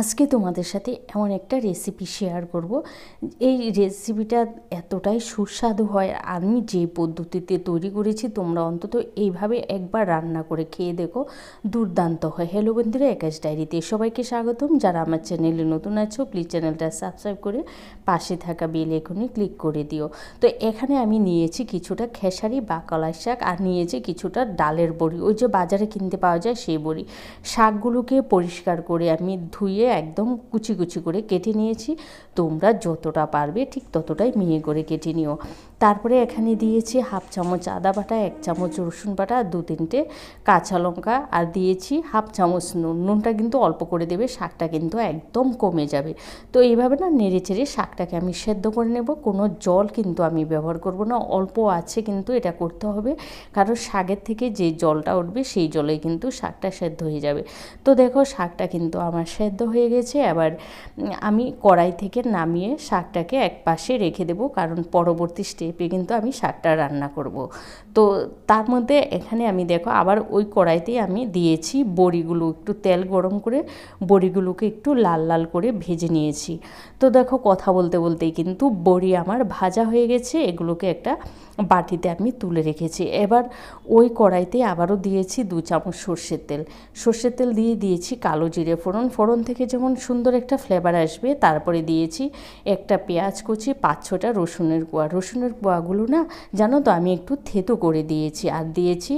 আজকে তোমাদের সাথে এমন একটা রেসিপি শেয়ার করব। এই রেসিপিটা এতটাই সুস্বাদু হয়, আমি যে পদ্ধতিতে তৈরি করেছি তোমরা অন্তত এইভাবে একবার রান্না করে খেয়ে দেখো, দুর্দান্ত হয়। হ্যালো বন্ধুরা, একাশ ডায়েরিতে সবাইকে স্বাগতম। যারা আমার চ্যানেলে নতুন আছো প্লিজ চ্যানেলটা সাবস্ক্রাইব করে পাশে থাকা বেল এখনই ক্লিক করে দিও। তো এখানে আমি নিয়েছি কিছুটা খেসারি বা কলাই শাক, আর নিয়েছি কিছুটা ডালের বড়ি। ওই যে বাজারে কিনতে পাওয়া যায় সেই বড়ি। শাকগুলোকে পরিষ্কার করে আমি ধুয়ে একদম কুচি কুচি করে কেটে নিয়েছি। তোমরা যতটা পারবে ঠিক ততটাই মিহি করে কেটে নিও। তারপরে এখানে দিয়েছি হাফ চামচ আদা বাটা, এক চামচ রসুন বাটা, দু তিনটে কাঁচা লঙ্কা আর দিয়েছি হাফ চামচ নুন। নুনটা কিন্তু অল্প করে দেবে, শাকটা কিন্তু একদম কমে যাবে। তো এইভাবে না নেড়ে চেড়ে শাকটাকে আমি সেদ্ধ করে নেব। কোনো জল কিন্তু আমি ব্যবহার করব না, অল্প আছে কিন্তু এটা করতে হবে। কারণ শাকের থেকে যে জলটা উঠবে সেই জলে কিন্তু শাকটা সেদ্ধ হয়ে যাবে। তো দেখো শাকটা কিন্তু আমার সেদ্ধ হয়ে গেছে এবার আমি কড়াই থেকে নামিয়ে শাকটাকে এক পাশে রেখে দেবো, কারণ পরবর্তী স্টেপে কিন্তু আমি শাকটা রান্না করব। তো তার মধ্যে এখানে আমি দেখো, আবার ওই কড়াইতেই আমি দিয়েছি বড়িগুলো, একটু তেল গরম করে বড়িগুলোকে একটু লাল লাল করে ভেজে নিয়েছি। তো দেখো, কথা বলতে বলতেই কিন্তু বড়ি আমার ভাজা হয়ে গেছে, এগুলোকে একটা বাটিতে আমি তুলে রেখেছি। এবার ওই কড়াইতে আবারও দিয়েছি দু চামচ সর্ষের তেল। সর্ষের তেল দিয়ে দিয়েছি কালো জিরে ফোড়ন ফোড়ন থেকে যেমন সুন্দর একটা ফ্লেভার আসবে, তারপরে দিয়েছি একটা পেঁয়াজ কুচি, পাঁচ ছটা রসুনের কোয়া রসুনের কোয়াগুলো না, জানো তো আমি একটু থেতো করে দিয়েছি। আর দিয়েছি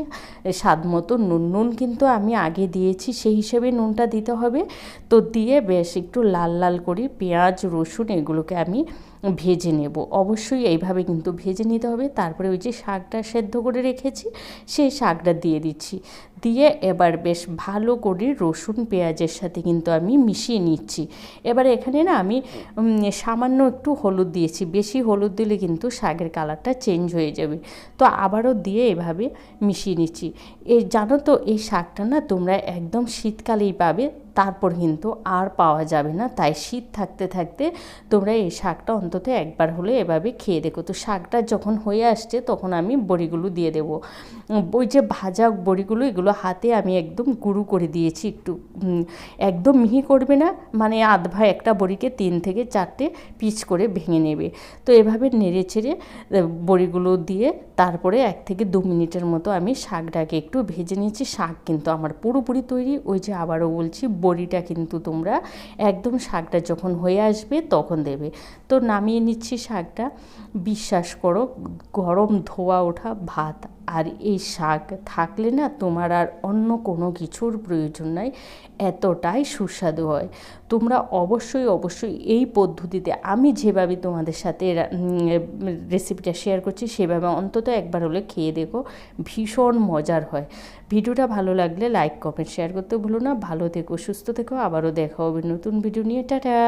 স্বাদ মতো নুন। নুন কিন্তু আমি আগে দিয়েছি, সেই হিসেবে নুনটা দিতে হবে। তো দিয়ে বেশ একটু লাল লাল করে পেঁয়াজ, রসুন এগুলোকে আমি ভেজে নেব। অবশ্যই এইভাবে কিন্তু ভেজে নিতে হবে। তারপরে ওই যে শাকটা সেদ্ধ করে রেখেছি, সেই শাকটা দিয়ে দিচ্ছি। দিয়ে এবার বেশ ভালো করে রসুন, পেঁয়াজের সাথে কিন্তু আমি মিশিয়ে নিচ্ছি। এবার এখানে না আমি সামান্য একটু হলুদ দিয়েছি। বেশি হলুদ দিলে কিন্তু শাকের কালারটা চেঞ্জ হয়ে যাবে। তো আবারও দিয়ে এভাবে মিশিয়ে নিচ্ছি। এই জানো তো এই শাকটা না তোমরা একদম শীতকালেই পাবে। তারপর কিন্তু আর পাওয়া যাবে না। তাই শীত থাকতে থাকতে তোমরা এই শাকটা অন্তত একবার হলে এভাবে খেয়ে দেখো। তো শাকটা যখন হয়ে আসছে তখন আমি বড়িগুলো দিয়ে দেবো। ওই যে ভাজা বড়িগুলো, এগুলো হাতে আমি একদম গুঁড়ো করে দিয়েছি একটু। একদম মিহি করবে না মানে আধভা একটা বড়িকে তিন থেকে চারটে পিচ করে ভেঙে নেবে। তো এভাবে নেড়ে ছেড়ে বড়িগুলো দিয়ে তারপরে এক থেকে দু মিনিটের মতো আমি শাকটাকে একটু ভেজে নিয়েছি। শাক কিন্তু আমার পুরোপুরি তৈরি। ওই যে আবারও বলছি বড়িটা কিন্তু তোমরা একদম শাকটা যখন হয়ে আসবে তখন দেবে। তো নামিয়ে নিচ্ছি শাকটা। বিশ্বাস করো, গরম ধোয়া ওঠা ভাত। আর এই শাক থাকলে না তোমার আর অন্য কোনো কিছুর প্রয়োজন নাই, এতটাই সুস্বাদু হয়। তোমরা অবশ্যই অবশ্যই এই পদ্ধতিতে আমি যেভাবে তোমাদের সাথে রেসিপিটা শেয়ার করছি, সেভাবে অন্তত একবার হলে খেয়ে দেখো, ভীষণ মজার হয়। ভিডিওটা ভালো লাগলে লাইক কমেন্ট শেয়ার করতে ভুলো না। ভালো থেকো, সুস্থ থেকো। আবারও দেখা হবে নতুন ভিডিও নিয়ে। টাটা!